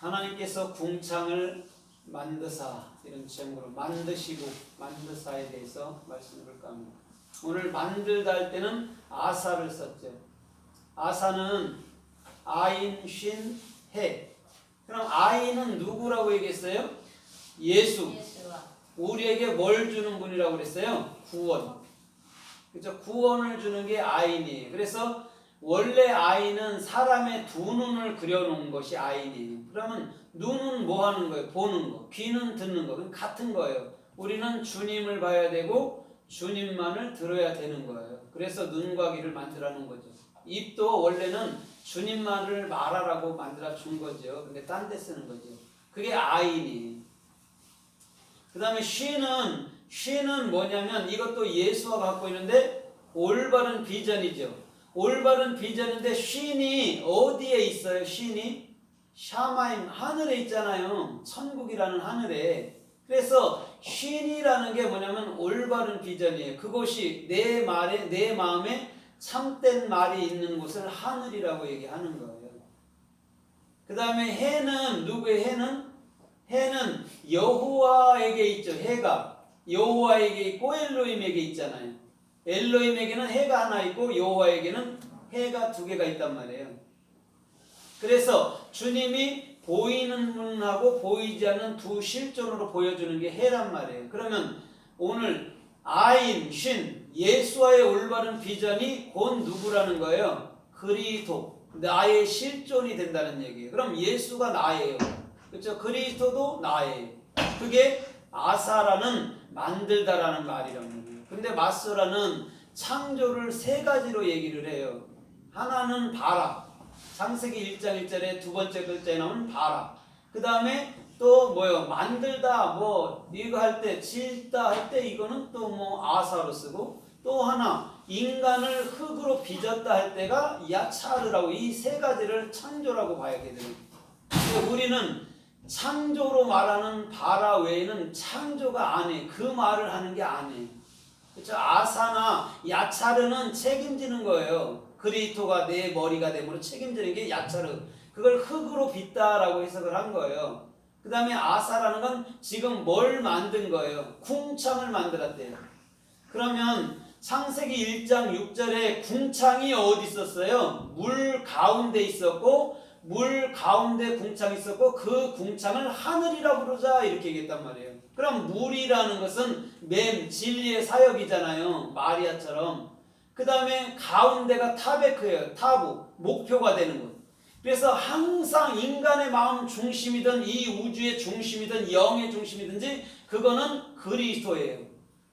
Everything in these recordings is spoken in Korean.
하나님께서 궁창을 만드사 이런 제목으로 만드시고 만드사에 대해서 말씀을 볼까 합니다. 오늘 만들다 할 때는 아사를 썼죠. 아사는 아인 쉰 해. 그럼 아인은 누구라고 얘기했어요? 예수. 우리에게 뭘 주는 분이라고 그랬어요? 구원. 그죠? 구원을 주는 게 아인이에요. 그래서 원래 아인은 사람의 두 눈을 그려놓은 것이 아인이에요. 그러면 눈은 뭐 하는 거예요? 보는 거. 귀는 듣는 거. 같은 거예요. 우리는 주님을 봐야 되고 주님만을 들어야 되는 거예요. 그래서 눈과 귀를 놓은 거죠. 입도 원래는 주님만을 말하라고 만들어 준 거죠. 근데 딴 데 쓰는 거죠. 그게 아인이에요. 그 다음에 쉬는 쉬는 뭐냐면 이것도 예수가 갖고 있는데 올바른 비전이죠. 올바른 비전인데 쉰이 어디에 있어요? 쉰이 샤마임 하늘에 있잖아요. 천국이라는 하늘에. 그래서 쉰이라는 게 뭐냐면 올바른 비전이에요. 그곳이 내 말에 내 마음에 참된 말이 있는 곳을 하늘이라고 얘기하는 거예요. 그 다음에 해는 누구의 해는 해는 여호와에게 있죠. 해가 여호와에게 있고 엘로임에게 있잖아요. 엘로임에게는 해가 하나 있고 여호와에게는 해가 두 개가 있단 말이에요. 그래서 주님이 보이는 눈하고 보이지 않는 두 실존으로 보여주는 게 해란 말이에요. 그러면 오늘 아인, 신, 예수와의 올바른 비전이 곧 누구라는 거예요? 그리스도, 나의 실존이 된다는 얘기예요. 그럼 예수가 나예요. 그렇죠? 그리스도도 나예요. 그게 아사라는 만들다라는 말이란 말이에요. 근데 마소라는 창조를 세 가지로 얘기를 해요. 하나는 바라. 창세기 1장 1절에 두 번째 글자에 나오는 바라. 그 다음에 또 뭐요? 만들다 뭐 이거 할 때 짓다 할 때 이거는 또 뭐 아사로 쓰고 또 하나 인간을 흙으로 빚었다 할 때가 야차르라고 이 세 가지를 창조라고 봐야게 돼요. 근데 우리는 창조로 말하는 바라 외에는 창조가 안 해. 그 말을 하는 게 아니에요. 그렇죠? 아사나 야차르는 책임지는 거예요. 그리토가 내 머리가 됨으로 책임지는 게 야차르. 그걸 흙으로 빚다라고 해석을 한 거예요. 그 다음에 아사라는 건 지금 뭘 만든 거예요? 궁창을 만들었대요. 그러면 창세기 1장 6절에 궁창이 어디 있었어요? 물 가운데 있었고 물 가운데 궁창이 있었고 그 궁창을 하늘이라 부르자 이렇게 얘기했단 말이에요. 그럼 물이라는 것은 맴 진리의 사역이잖아요. 마리아처럼. 그 다음에 가운데가 타베크예요. 타부 목표가 되는 것. 그래서 항상 인간의 마음 중심이든 이 우주의 중심이든 영의 중심이든지 그거는 그리스도예요.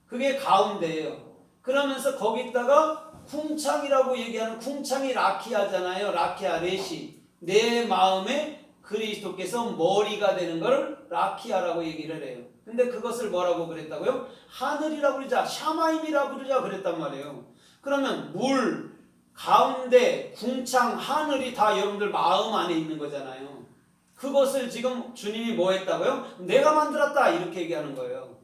그게 가운데예요. 그러면서 거기다가 쿵창이라고 얘기하는 쿵창이 라키아잖아요. 라키아 레시. 내 마음에 그리스도께서 머리가 되는 걸 라키아라고 얘기를 해요. 근데 그것을 뭐라고 그랬다고요? 하늘이라고 그러자, 샤마임이라고 그러자 그랬단 말이에요. 그러면 물, 가운데, 궁창, 하늘이 다 여러분들 마음 안에 있는 거잖아요. 그것을 지금 주님이 뭐 했다고요? 내가 만들었다 이렇게 얘기하는 거예요.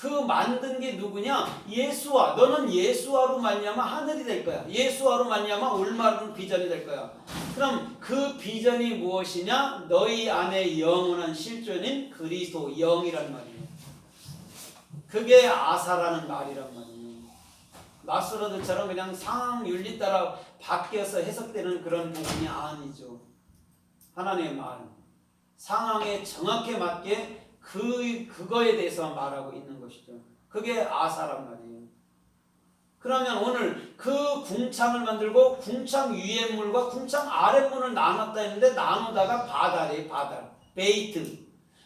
그 만든 게 누구냐? 예수와 너는 예수와로 말미암아 하늘이 될 거야. 예수와로 말미암아 올바른 비전이 될 거야. 그럼 그 비전이 무엇이냐? 너희 안에 영원한 실존인 그리스도 영이란 말이에요. 그게 아사라는 말이란 말이에요. 마스로드처럼 그냥 상황 윤리 따라 바뀌어서 해석되는 그런 부분이 아니죠. 하나님의 말 상황에 정확히 맞게 그 그거에 대해서 말하고 있는 것이죠. 그게 아사란 말이에요. 그러면 오늘 그 궁창을 만들고 궁창 위의 물과 궁창 아래 물을 나눴다 했는데 나누다가 바다래 바다 베이트.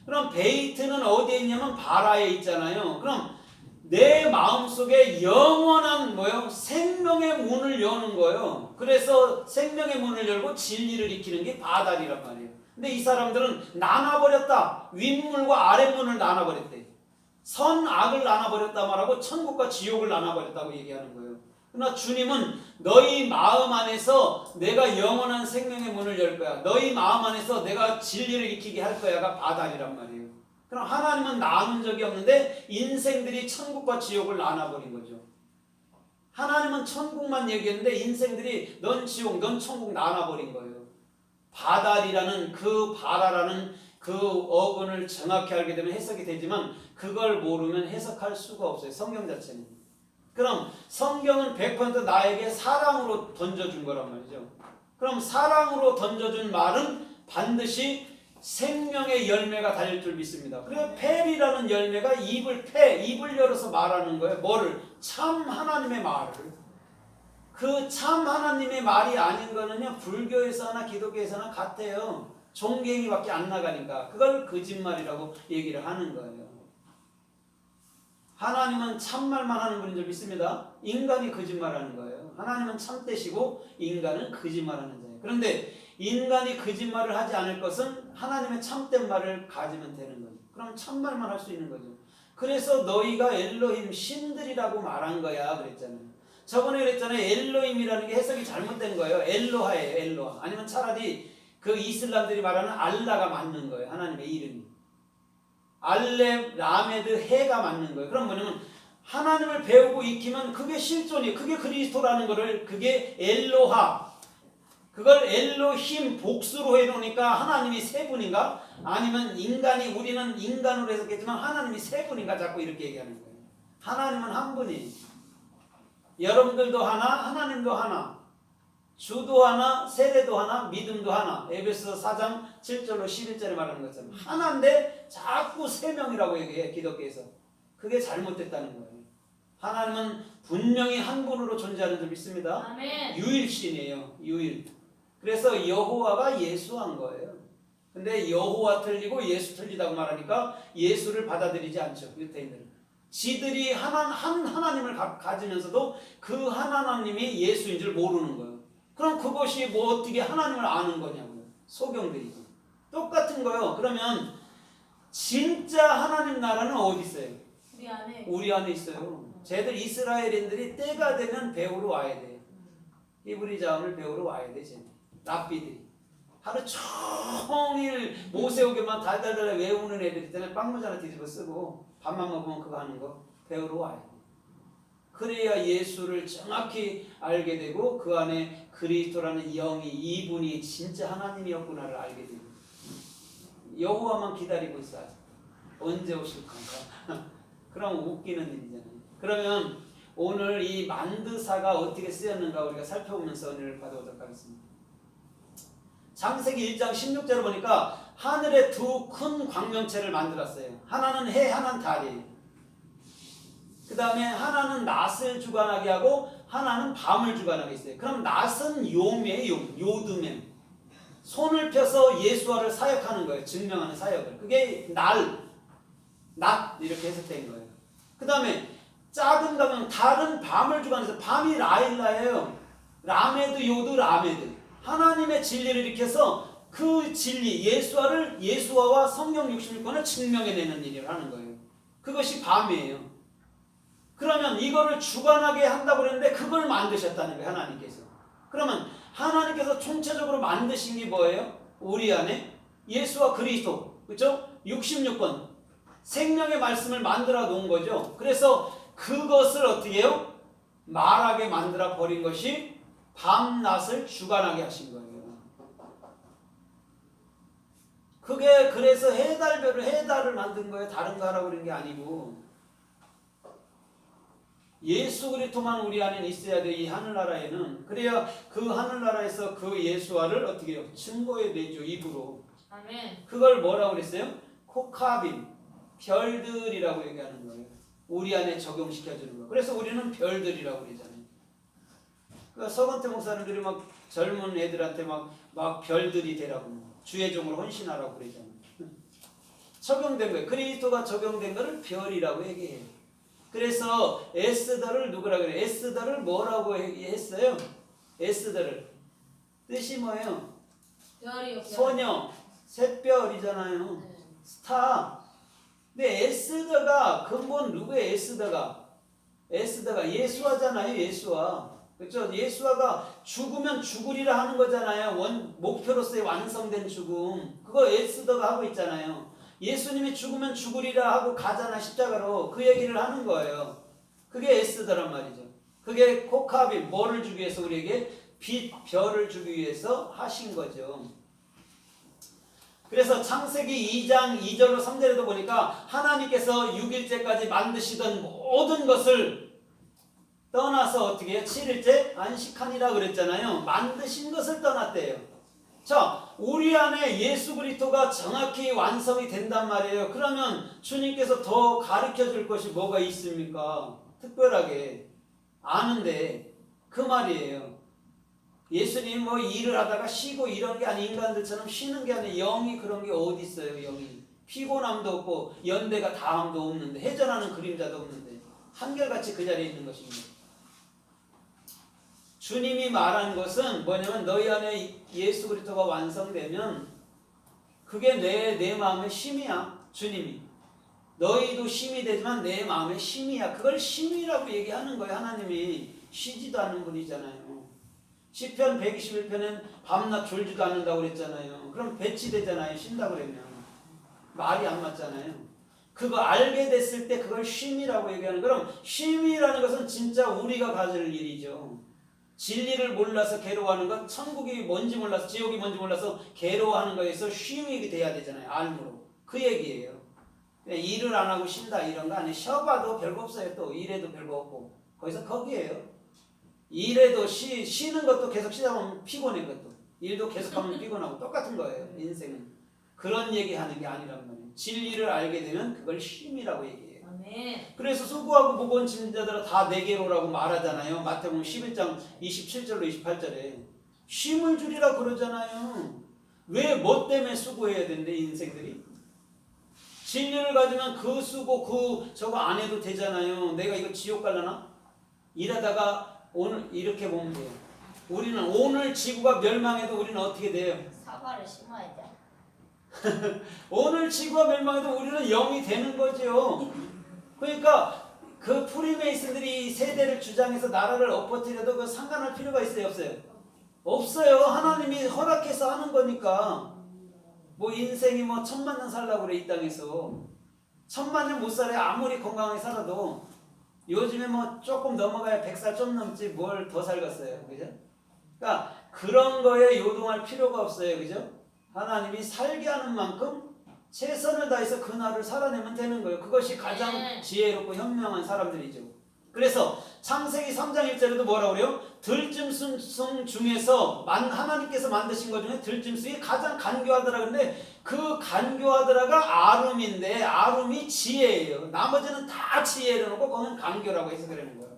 그럼 베이트는 어디에 있냐면 바라에 있잖아요. 그럼 내 마음속에 영원한 뭐요? 생명의 문을 여는 거예요. 그래서 생명의 문을 열고 진리를 익히는 게 바다리란 말이에요. 근데 이 사람들은 나눠버렸다. 윗물과 아랫문을 나눠버렸대. 선악을 나눠버렸다 말하고 천국과 지옥을 나눠버렸다고 얘기하는 거예요. 그러나 주님은 너희 마음 안에서 내가 영원한 생명의 문을 열 거야. 너희 마음 안에서 내가 진리를 익히게 할 거야가 바다리란 말이에요. 그럼 하나님은 나눈 적이 없는데 인생들이 천국과 지옥을 나눠버린 거죠. 하나님은 천국만 얘기했는데 인생들이 넌 지옥, 넌 천국 나눠버린 거예요. 바달이라는 그 바라라는 그 어근을 정확히 알게 되면 해석이 되지만 그걸 모르면 해석할 수가 없어요. 성경 자체는. 그럼 성경은 100% 나에게 사랑으로 던져준 거란 말이죠. 그럼 사랑으로 던져준 말은 반드시 생명의 열매가 달릴 줄 믿습니다. 그래서 펠이라는 열매가 입을 패, 입을 열어서 말하는 거예요. 뭐를? 참 하나님의 말을. 그 참 하나님의 말이 아닌 거는요, 불교에서나 기독교에서나 같아요. 종갱이밖에 안 나가니까. 그걸 거짓말이라고 얘기를 하는 거예요. 하나님은 참말만 하는 분인 줄 믿습니다. 인간이 거짓말하는 거예요. 하나님은 참되시고 인간은 거짓말하는 자예요. 그런데 인간이 거짓말을 하지 않을 것은 하나님의 참된 말을 가지면 되는 거죠. 그럼 참말만 할 수 있는 거죠. 그래서 너희가 엘로힘 신들이라고 말한 거야 그랬잖아요. 저번에 그랬잖아요. 엘로힘이라는 게 해석이 잘못된 거예요. 엘로하예요. 엘로하. 아니면 차라리 그 이슬람들이 말하는 알라가 맞는 거예요. 하나님의 이름이. 알렘, 라메드, 해가 맞는 거예요. 그럼 뭐냐면 하나님을 배우고 익히면 그게 실존이에요. 그게 그리스도라는 거를 그게 엘로하. 그걸 엘로힘 복수로 해놓으니까 하나님이 세 분인가? 아니면 인간이 우리는 인간으로 해석했지만 하나님이 세 분인가 자꾸 이렇게 얘기하는 거예요. 하나님은 한 분이. 여러분들도 하나, 하나님도 하나. 주도 하나, 세례도 하나, 믿음도 하나. 에베소 4장 7절로 11절에 말하는 것처럼 하나인데 자꾸 세 명이라고 얘기해 기독교에서. 그게 잘못됐다는 거예요. 하나님은 분명히 한 분으로 존재하는 줄 믿습니다. 아멘. 유일신이에요. 유일. 그래서 여호와가 예수한 거예요. 근데 여호와 틀리고 예수 틀리다고 말하니까 예수를 받아들이지 않죠. 유태인들은. 지들이 하나, 한 하나님을 가, 가지면서도 그 하나님이 예수인 줄 모르는 거예요. 그럼 그것이 뭐 어떻게 하나님을 아는 거냐고요. 소경들이죠. 똑같은 거요. 그러면 진짜 하나님 나라는 어디 있어요? 우리 안에 우리 안에 있어요. 쟤들 이스라엘인들이 때가 되면 배우러 와야 돼. 히브리 자원을 배우러 와야 돼, 쟤네. 랍비들이. 하루 종일 모세오게만 달달달 외우는 애들 있잖아요. 빵 모자나 뒤집어 쓰고 밥만 먹으면 그거 하는 거 배우러 돼. 그래야 예수를 정확히 알게 되고 그 안에 그리스도라는 영이 이분이 진짜 하나님이었구나를 알게 되고 여호와만 기다리고 있어. 언제 오실 건가? 그럼 웃기는 일이잖아요. 그러면 오늘 이 만드사가 어떻게 쓰였는가 우리가 살펴보면서 은혜를 받아보도록 하겠습니다. 창세기 1장 16절을 보니까 하늘에 두 큰 광명체를 만들었어요. 하나는 해, 하나는 달이에요. 그 다음에 하나는 낮을 주관하게 하고 하나는 밤을 주관하게 있어요. 그럼 낮은 요미예요. 요, 요드맨. 손을 펴서 예수와를 사역하는 거예요. 증명하는 사역을. 그게 날, 낮 이렇게 해석된 거예요. 그 다음에 작은 가면 달은 밤을 주관해서 밤이 라일라예요. 라메드 요드 라메드. 하나님의 진리를 일으켜서 그 진리 예수와를 예수와와 성경 66권을 증명해내는 일을 하는 거예요. 그것이 밤이에요. 그러면 이거를 주관하게 한다고 그랬는데 그걸 만드셨다는 거예요. 하나님께서. 그러면 하나님께서 총체적으로 만드신 게 뭐예요? 우리 안에 예수와 그리스도. 그렇죠? 66권. 생명의 말씀을 만들어 놓은 거죠. 그래서 그것을 어떻게 해요? 말하게 만들어 버린 것이 밤낮을 주관하게 하신 거예요. 그게 그래서 해달별을 해달을 만든 거예요. 다른 거 하라고 그런 게 아니고 예수 그리스도만 우리 안에 있어야 돼. 이 하늘나라에는 그래야 그 하늘나라에서 그 예수와를 어떻게 해요? 증거해 내죠. 입으로. 아멘. 그걸 뭐라고 그랬어요? 코카빈 별들이라고 얘기하는 거예요. 우리 안에 적용시켜 주는 거. 그래서 우리는 별들이라고 그러 잖아요. 그 서건태 목사님들이 막 젊은 애들한테 막, 막 별들이 되라고 주의 종으로 헌신하라고 그러잖아요. 적용된 거예요. 그리스도가 적용된 거를 별이라고 얘기해요. 그래서 에스더를 누구라 그래요? 에스더를 뭐라고 했어요? 에스더를 뜻이 뭐예요? 별이요. 별. 소녀, 샛별이잖아요. 네. 스타. 근데 에스더가 근본 누구예요? 에스더가 에스더가 예수화잖아요. 예수화. 그렇죠? 예수화가 죽으면 죽으리라 하는 거잖아요. 원 목표로서의 완성된 죽음. 그거 에스더가 하고 있잖아요. 예수님이 죽으면 죽으리라 하고 가잖아 십자가로 그 얘기를 하는 거예요. 그게 에스더란 말이죠. 그게 코카비 뭐를 주기 위해서 우리에게 빛 별을 주기 위해서 하신 거죠. 그래서 창세기 2장 2절로 3절에도 보니까 하나님께서 6일째까지 만드시던 모든 것을 떠나서 어떻게 해요? 7일째 안식하니라 그랬잖아요. 만드신 것을 떠났대요. 자, 우리 안에 예수 그리스도가 정확히 완성이 된단 말이에요. 그러면 주님께서 더 가르쳐 줄 것이 뭐가 있습니까? 특별하게 아는데 그 말이에요. 예수님 뭐 일을 하다가 쉬고 이런 게 아니 인간들처럼 쉬는 게 아니라 영이 그런 게 어디 있어요, 영이. 피곤함도 없고 연대가 다함도 없는데 회전하는 그림자도 없는데 한결같이 그 자리에 있는 것입니다. 주님이 말한 것은 뭐냐면 너희 안에 예수 그리스도가 완성되면 그게 내, 내 마음의 심이야. 주님이. 너희도 심이 되지만 내 마음의 심이야. 그걸 심이라고 얘기하는 거예요. 하나님이 쉬지도 않는 분이잖아요. 시편 121편은 밤낮 졸지도 않는다고 그랬잖아요. 그럼 배치되잖아요. 쉰다고 그러면. 말이 안 맞잖아요. 그거 알게 됐을 때 그걸 쉼이라고 얘기하는 그럼 쉼이라는 것은 진짜 우리가 가질 일이죠. 진리를 몰라서 괴로워하는 것, 천국이 뭔지 몰라서 지옥이 뭔지 몰라서 괴로워하는 거에서 쉼이 돼야 되잖아요. 알므로 그 얘기예요. 일을 안 하고 쉰다 이런 거 아니에요. 쉬어봐도 별거 없어요. 또 일해도 별거 없고 거기서 거기에요. 일해도 쉬, 쉬는 것도 계속 쉬다 보면 피곤해 그것도 일도 계속하면 피곤하고 똑같은 거예요. 인생은 그런 얘기하는 게 아니란 말이에요. 진리를 알게 되면 그걸 쉼이라고 얘기해요. 아멘. 그래서 수고하고 무거운 짐 자들아 다 내게로라고 말하잖아요. 마태복음 11장 27절로 28절에 쉼을 주리라 그러잖아요. 왜 뭐 때문에 수고해야 되는데 인생들이? 진리를 가지면 그 수고 그 저거 안 해도 되잖아요. 내가 이거 지옥 갈라나? 일하다가 오늘 이렇게 보면 돼요. 우리는 오늘 지구가 멸망해도 우리는 어떻게 돼요? 사과를 심어야 돼. 오늘 지구가 멸망해도 우리는 영이 되는 거죠. 그러니까 그 프리메이슨들이 세대를 주장해서 나라를 엎어뜨려도 그 상관할 필요가 있어요, 없어요? 없어요. 하나님이 허락해서 하는 거니까. 뭐 인생이 뭐 천만 년 살라고 그래 이 땅에서. 천만 년 못 살아요. 아무리 건강하게 살아도 요즘에 뭐 조금 넘어가야 100살 좀 넘지 뭘 더 살겠어요. 그죠? 그러니까 그런 거에 요동할 필요가 없어요. 그죠? 하나님이 살게 하는 만큼 최선을 다해서 그 날을 살아내면 되는 거예요. 그것이 가장 네. 지혜롭고 현명한 사람들이죠. 그래서 창세기 3장 1절에도 뭐라고 그래요? 들짐승 중에서 만 하나님께서 만드신 것 중에 들짐승이 가장 간교하더라 근데 그 간교하더라가 아름인데 아름이 지혜예요. 나머지는 다 지혜를 놓고 그건 간교라고 해서 그러는 거예요.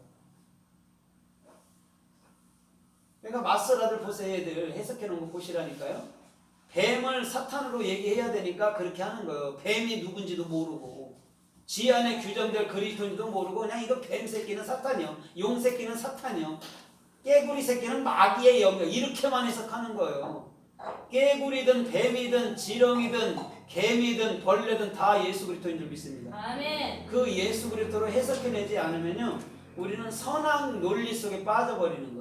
그러니까 마스라들 보세요, 애들 해석해 놓은 거 보시라니까요. 뱀을 사탄으로 얘기해야 되니까 그렇게 하는 거예요. 뱀이 누군지도 모르고 지 안에 규정될 그리스도인지도 모르고 그냥 이거 뱀 새끼는 사탄이요. 용 새끼는 사탄이요. 깨구리 새끼는 마귀의 영역 이렇게만 해석하는 거예요. 깨구리든 뱀이든 지렁이든 개미든 벌레든 다 예수 그리스도인 줄 믿습니다. 아멘. 그 예수 그리스도로 해석해내지 않으면요 우리는 선악 논리 속에 빠져버리는 거예요.